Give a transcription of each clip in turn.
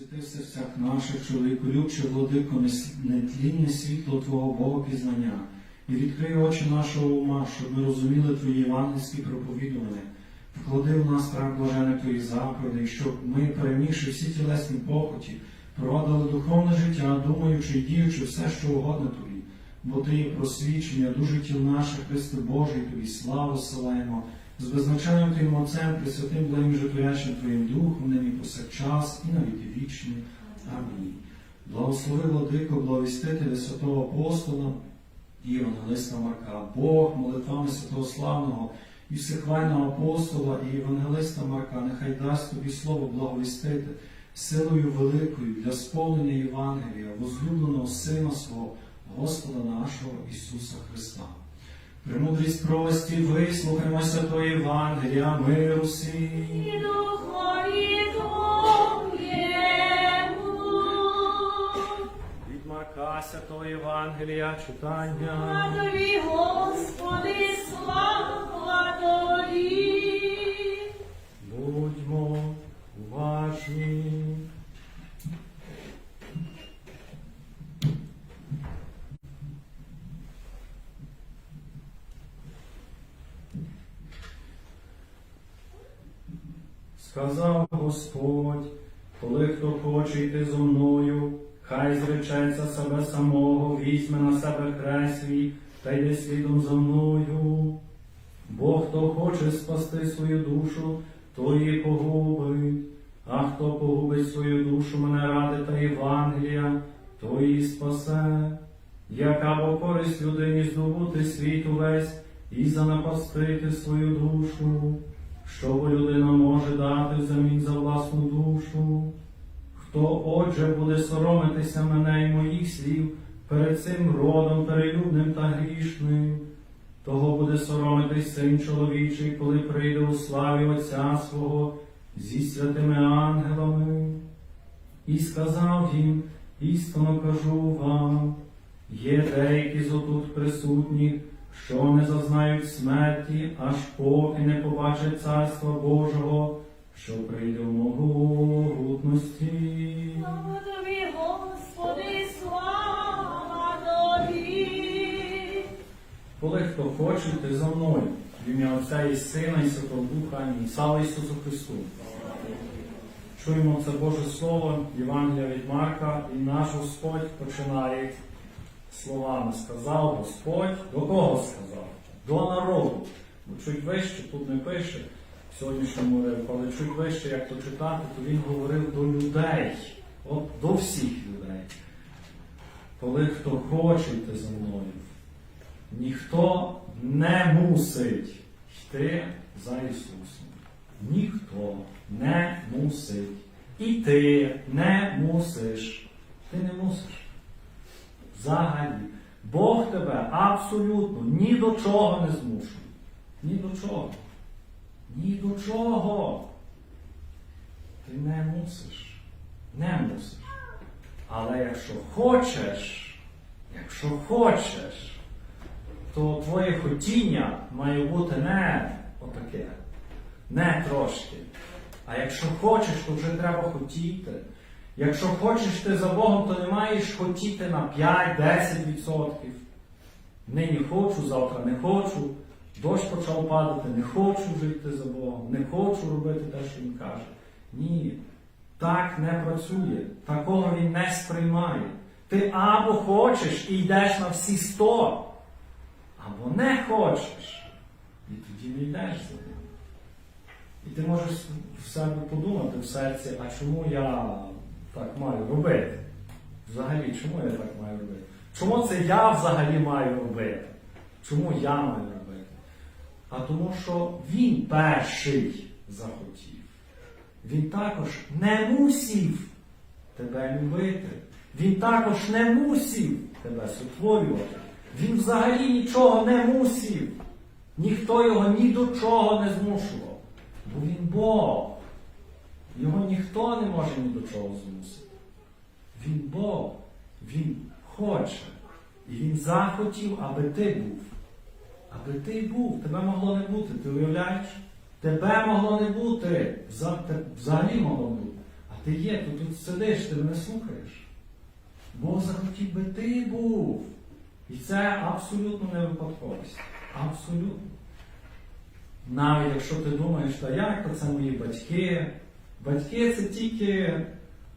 освіти в серцях наших, чоловіку любче, владико, нетлінне світло Твого Богопізнання, і відкрий очі нашого ума, щоб ми розуміли Твої євангельські проповідування. Вклади в нас страх блажений Твої заповіді, щоб ми, перемігши всі тілесні похоті, провадили духовне життя, думаючи і діючи все, що угодно Тобі. Бо Ти є просвічення, дуже тіл наше, Христе Божий, Тобі славу селаємо, з беззначенням Твоїм Отцем, Пресвятим Благим Житвоячим Твоїм Духом, нині повсякчас і на вічні. Амінь. Благослови владико, благовістителя святого апостола і Євангелиста Марка, Бог молитвами святого славного і всехвального апостола і Євангелиста Марка, нехай дасть тобі слово благовістити силою великою для сповнення Євангелія, возлюбленого Сина свого, Господа нашого Ісуса Христа. Премудрість прості, вислухаймо святої Євангелія, миру всім. І духові Твоєму. Від Марка Святого Євангелія читання. А тобі, Господи, слава тобі. Будьмо уважні. Сказав Господь, коли хто хоче йти зо мною, хай зречеться себе самого, візьме на себе хрест свій та йде слідом за мною. Бо хто хоче спасти свою душу, то її погубить, а хто погубить свою душу мене ради та Євангелія, то її спасе. Яка бо користь людині здобути світ увесь і занапастити свою душу, що людина може дати взамін за власну душу? Хто отже буде соромитися мене і моїх слів перед цим родом перелюбним та грішним? Того буде соромитись син чоловічий, коли прийде у славі Отця свого зі святими ангелами. І сказав їм, істинно кажу вам, є деякі з отут присутніх, що не зазнають смерті, аж поки не побачать Царства Божого, що прийде в могутності. Слава тобі, Господи, слава тобі. Коли хто хоче, йти за мною, в ім'я Отця і Сина, і Святого Духа, Амінь. Слава Ісусу Христу! Чуємо це Боже Слово, Євангелія від Марка, і наш Господь починає словами. Сказав Господь, до кого сказав? До народу. Бо чуть вище, тут не пише в сьогоднішньому уривку, але чуть вище, як то читати, то він говорив до людей, от до всіх людей. Коли хто хоче йти за мною, Ніхто не мусить йти за Ісусом. Ніхто не мусить. І ти не мусиш. Ти не мусиш. Взагалі. Бог тебе абсолютно ні до чого не змушує. Ні до чого. Ні до чого. Ти не мусиш. Не мусиш. Але якщо хочеш, якщо хочеш, то твоє хотіння має бути не отаке, не трошки. А якщо хочеш, то вже треба хотіти. Якщо хочеш ти за Богом, то не маєш хотіти на 5-10%. Нині хочу, завтра не хочу. Дощ почав падати, не хочу вже йти за Богом, не хочу робити те, що він каже. Ні, так не працює, такого він не сприймає. Ти або хочеш і йдеш на всі 100, або не хочеш, і тоді не йдеш за ним. І ти можеш в себе подумати в серці, а чому я так маю робити? Взагалі, чому я так маю робити? Чому це я взагалі маю робити? Чому я маю робити? А тому, що він перший захотів. Він також не мусів тебе любити. Він також не мусів тебе сотворювати. Він взагалі нічого не мусів. Ніхто його ні до чого не змушував. Бо він Бог. Його ніхто не може ні до чого змусити. Він Бог. Він хоче. І він захотів, аби ти був. Аби ти був. Тебе могло не бути. Ти уявляєш? Тебе могло не бути. Взагалі могло бути. А ти є, ти тут сидиш, ти мене слухаєш. Бог захотів би ти був. І це абсолютно не випадковість. Абсолютно. Навіть якщо ти думаєш, та як то це мої батьки. Батьки це тільки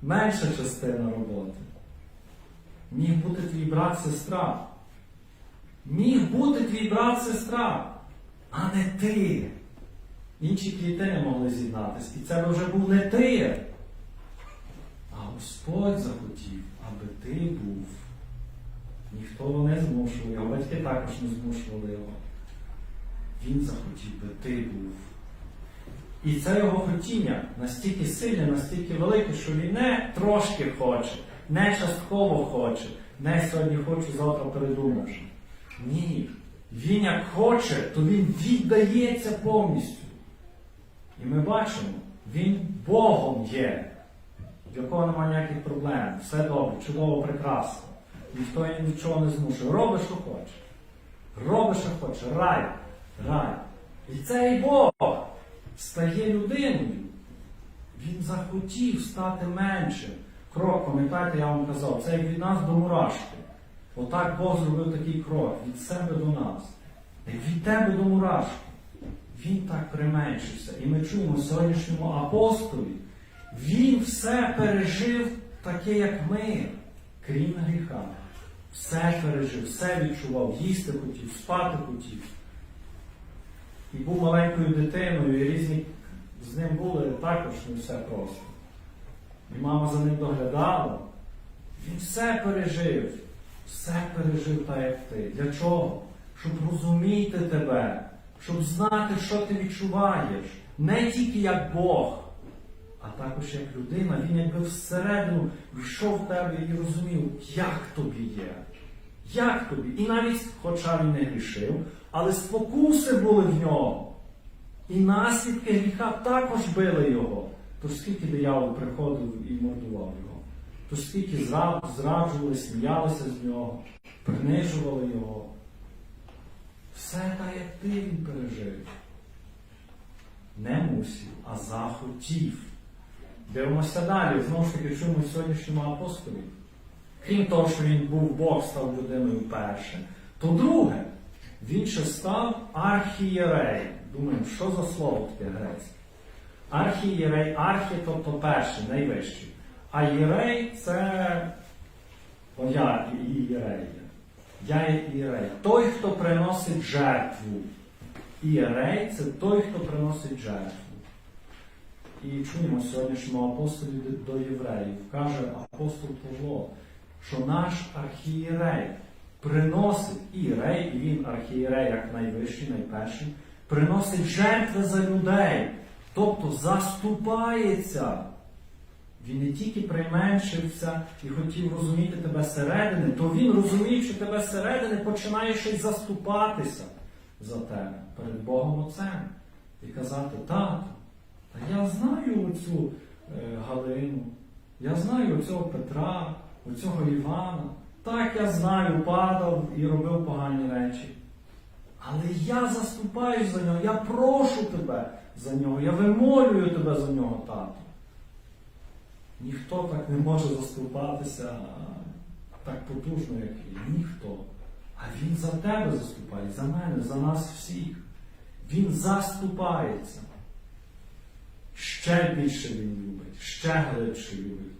менша частина роботи. Міг бути твій брат сестра. Міг бути твій брат сестра, а не ти. Інші клітини могли з'єднатися. І це вже був не ти. А Господь захотів, аби ти був. Ніхто не змушував його, батьки також не змушували його. Він захотів би ти був. І це його хотіння настільки сильне, настільки велике, що він не трошки хоче, не частково хоче, не сьогодні хочу, завтра передумавши. Ні. Він як хоче, то він віддається повністю. І ми бачимо, він Богом є, в якого немає ніяких проблем. Все добре, чудово, прекрасно. Ніхто її нічого не змушує. Роби, що хоче. Роби, що хоче. Рай. Рай. І цей Бог стає людиною. Він захотів стати меншим. Крок, пам'ятаєте, я вам казав, це як від нас до мурашки. Отак Бог зробив такий крок від себе до нас. Від тебе до мурашки. Він так применшився. І ми чуємо сьогоднішньому апостолі, він все пережив таке, як ми, крім гріха. Все пережив, все відчував, їсти хотів, спати хотів. І був маленькою дитиною, і різні з ним були також не все просто. І мама за ним доглядала. Він все пережив, все пережив так, як ти. Для чого? Щоб розуміти тебе, щоб знати, що ти відчуваєш. Не тільки як Бог, а також як людина. Він якби всередину йшов в тебе і розумів, як тобі є. Як тобі? І навіть, хоча він не грішив, але спокуси були в нього. І наслідки гріха також били його. Тож скільки диявол приходив і мордував його, тож скільки зраджували, сміялися з нього, принижували його. Все так, як ти він пережив. Не мусів, а захотів. Дивимося далі. Знову ж таки, чому сьогоднішньому апостолі. Крім того, що він був Бог, став людиною перше, то друге, він ще став архієреєм. Думаємо, що за слово таке грецьке? Архієрей, архі, тобто перший, найвищий. А єрей це о, я і єрей. Я ієрей. Той, хто приносить жертву. Ієрей це той, хто приносить жертву. І чуємо сьогоднішньому апостолі до євреїв. Каже апостол Павло, що наш архієрей приносить ієрей, і він архієрей як найвищий, найперший, приносить жертви за людей, тобто заступається. Він не тільки применшився і хотів розуміти тебе зсередини, то він, розуміючи тебе зсередини, починає й заступатися за тебе перед Богом Отцем. І казати, тату, та я знаю оцю е, Галину, я знаю оцього Петра, оцього Івана. Так я знаю, падав і робив погані речі. Але я заступаюсь за нього, я прошу тебе за нього, я вимолюю тебе за нього, тату. Ніхто так не може заступатися так потужно, як він. Ніхто. А він за тебе заступає, за мене, за нас всіх. Він заступається. Ще більше він любить, ще глибше любить.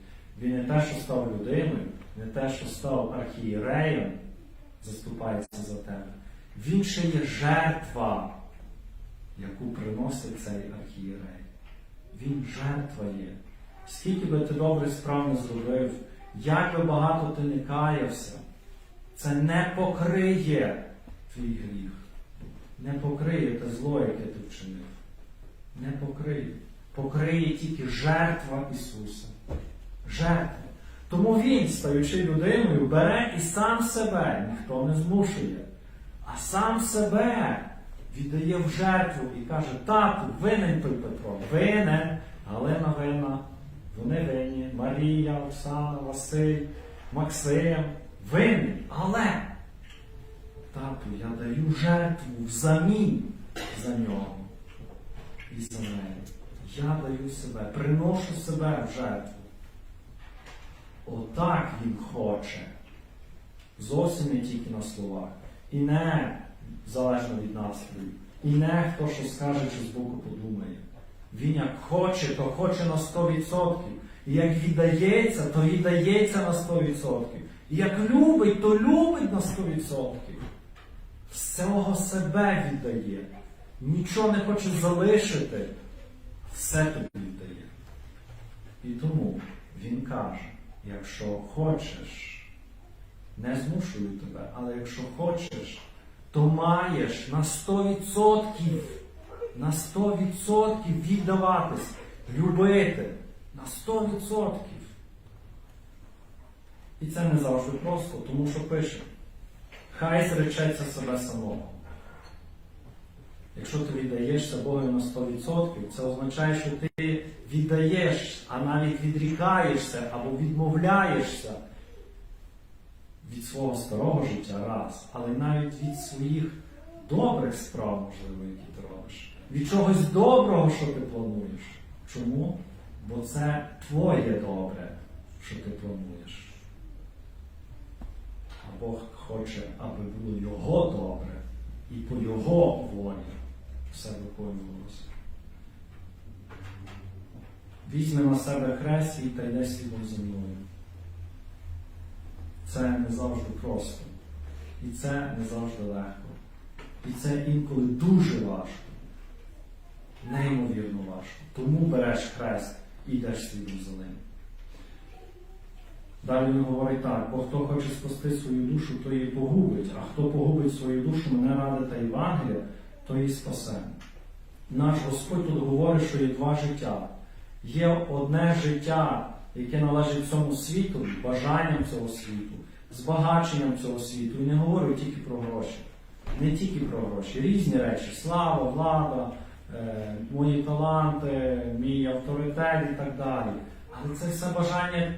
Він не те, що став людиною, не те, що став архієреєм, заступається за тебе. Він ще є жертва, яку приносить цей архієрей. Він жертва є. Скільки би ти добре справ зробив, як би багато ти не каявся, це не покриє твій гріх. Не покриє те зло, яке ти вчинив. Не покриє. Покриє тільки жертва Ісуса. Жертва. Тому Він, стаючи людиною, бере і сам себе, ніхто не змушує, а сам себе віддає в жертву і каже, тату, винен той Петро, винен, Галина винна, вони винні, Марія, Оксана, Василь, Максим, винні, але тату, я даю жертву взамін за нього і за неї. Я даю себе, приношу себе в жертву. Отак він хоче. Зовсім не тільки на словах. І не залежно від настрою. І не хто що скаже чи збоку подумає. Він як хоче, то хоче на 100%. І як віддається, то віддається на 100%. І як любить, то любить на 100%. Всього себе віддає. Нічого не хоче залишити. Все тобі віддає. І тому він каже, якщо хочеш, не змушую тебе, але якщо хочеш, то маєш на 100%, на 100% віддаватись, любити. На 100%. І це не завжди просто, тому що пише, хай зречеться себе самого. Якщо ти віддаєшся Богу на 100%, це означає, що ти віддаєш, а навіть відрікаєшся або відмовляєшся від свого старого життя раз, але навіть від своїх добрих справ, можливо, які ти робиш. Від чогось доброго, що ти плануєш. Чому? Бо це твоє добре, що ти плануєш. А Бог хоче, аби було його добре і по його волі все виконувалося. Візьме на себе хрест свій та йде слідом за мною. Це не завжди просто. І це не завжди легко. І це інколи дуже важко. Неймовірно важко. Тому береш хрест і йдеш слідом за ним. Далі він говорить так, бо хто хоче спасти свою душу, то її погубить, а хто погубить свою душу мене ради та Євангелія, то її спасе. Наш Господь тут говорить, що є два життя. Є одне життя, яке належить цьому світу, бажанням цього світу, збагаченням цього світу. І не говорю тільки про гроші. Не тільки про гроші. Різні речі. Слава, влада, е, мої таланти, мій авторитет і так далі. Але це все бажання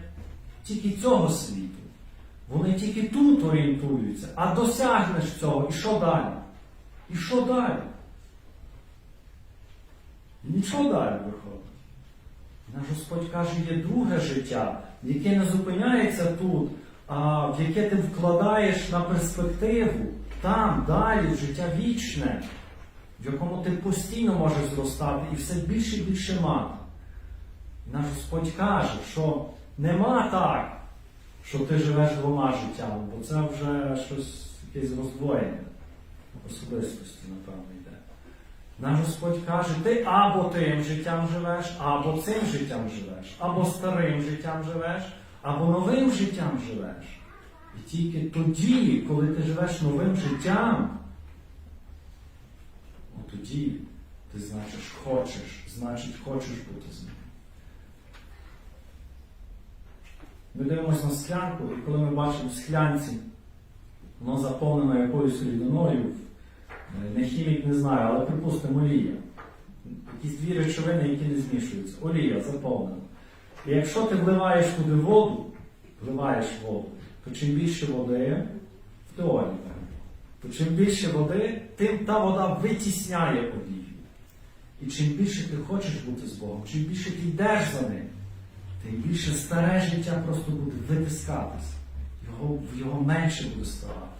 тільки цього світу. Вони тільки тут орієнтуються, а досягнеш цього, і що далі? І що далі? Нічого далі виходить. Наш Господь каже, є друге життя, яке не зупиняється тут, а в яке ти вкладаєш на перспективу, там, далі, життя вічне, в якому ти постійно можеш зростати і все більше і більше мати. Наш Господь каже, що нема так, що ти живеш двома життями, бо це вже щось якесь роздвоєння особистості, напевно, йде. Наш Господь каже, ти або тим життям живеш, або цим життям живеш, або старим життям живеш, або новим життям живеш. І тільки тоді, коли ти живеш новим життям, от тоді ти значиш хочеш, значить хочеш бути з ним. Ми дивимося на склянку, і коли ми бачимо в склянці, воно заповнено якоюсь рідиною, не хімік не знаю, але припустимо олія. Якісь дві речовини, які не змішуються. Олія заповнена. І якщо ти вливаєш туди воду, вливаєш воду, то чим більше води, в теорії, то чим більше води, тим та вода витісняє олію. І чим більше ти хочеш бути з Богом, чим більше ти йдеш за ним, тим більше старе життя просто буде витискатися. Його, його менше буде ставати.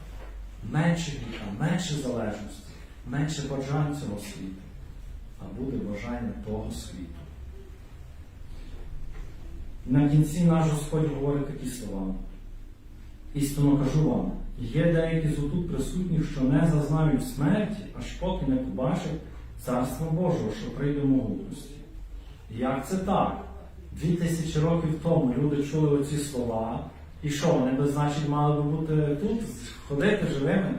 Менше гріха, менше залежності, менше бажань цього світу, а буде бажання того світу. На кінці наш Господь говорить такі слова. Істинно кажу вам, є деякі з отут присутніх, що не зазнають смерті, аж поки не побачать Царства Божого, що прийде в могутності. Як це так? Дві тисячі років тому люди чули оці слова, і що, вони би, значить, мали би бути тут, ходити живими,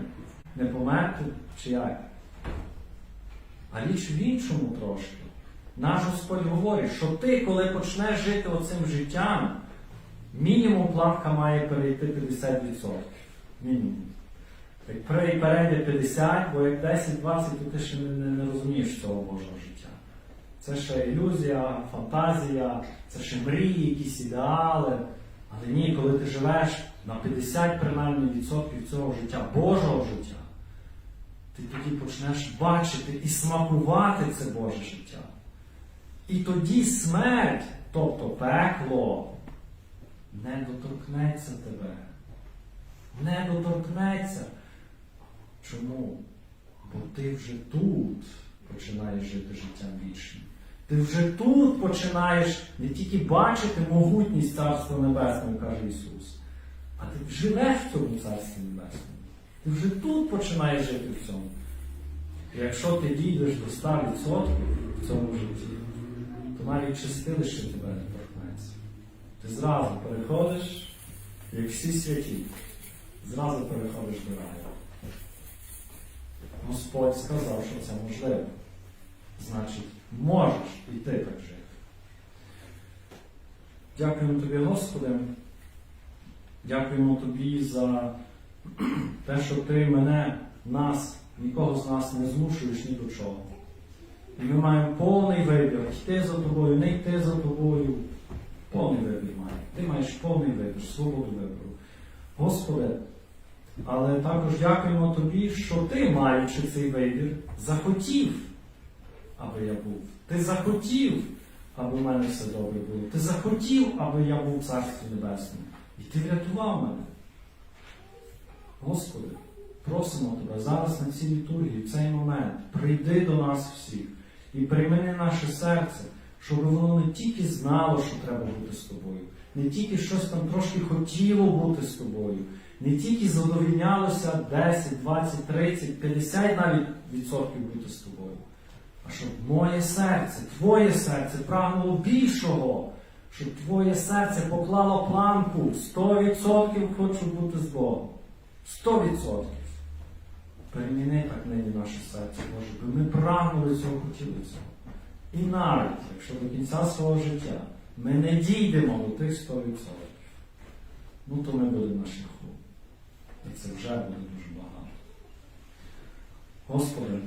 не померти чи як? А річ в іншому трошки. Наш Господь говорить, що ти, коли почнеш жити оцим життям, мінімум плавка має перейти 50%. Мінімум. Як перейде 50, бо як 10-20, то ти ще не, не, не розумієш цього Божого життя. Це ще ілюзія, фантазія, це ще мрії, якісь ідеали. Але ні, коли ти живеш на 50 принаймні відсотків цього життя, Божого життя, ти тоді почнеш бачити і смакувати це Боже життя. І тоді смерть, тобто пекло, не доторкнеться тебе. Не доторкнеться. Чому? Бо ти вже тут починаєш жити життям вічним. Ти вже тут починаєш не тільки бачити могутність Царства Небесного, каже Ісус, а ти живеш в цьому Царстві Небесному. Ти вже тут починаєш жити в цьому. І якщо ти дійдеш до 100% в цьому житті, то навіть чистилище тебе не торкнеться. Ти зразу переходиш, як всі святі, зразу переходиш до раю. Господь сказав, що це можливо. Значить, можеш і ти так жити. Дякуємо тобі, Господи. Дякуємо тобі за те, що ти мене, нас, нікого з нас не змушуєш ні до чого. І ми маємо повний вибір, йти за тобою, не йти за тобою. Повний вибір маємо. Ти маєш повний вибір, свободу вибору. Господи, але також дякуємо тобі, що ти, маючи цей вибір, захотів, аби я був. Ти захотів, аби в мене все добре було. Ти захотів, аби я був в Царстві Небесному. І ти врятував мене. Господи, просимо Тебе зараз на цій літургії, в цей момент, прийди до нас всіх і приймини наше серце, щоб воно не тільки знало, що треба бути з тобою, не тільки щось там трошки хотіло бути з тобою, не тільки задовільнялося 10, 20, 30, 50 навіть відсотків бути з тобою, а щоб моє серце, твоє серце прагнуло більшого, щоб твоє серце поклало планку 100% хочу бути з Богом. 100%. Переміни так нині наше серце, Боже, бо ми прагнули цього, хотіли цього. І навіть, якщо до кінця свого життя ми не дійдемо до тих 100%, ну то ми будемо на шляху. І це вже буде дуже багато. Господи,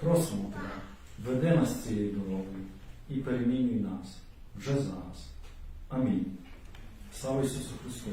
просимо Тебе, веди нас цією дорогою і перемінюй нас вже зараз. Амінь. Слава Ісусу Христу!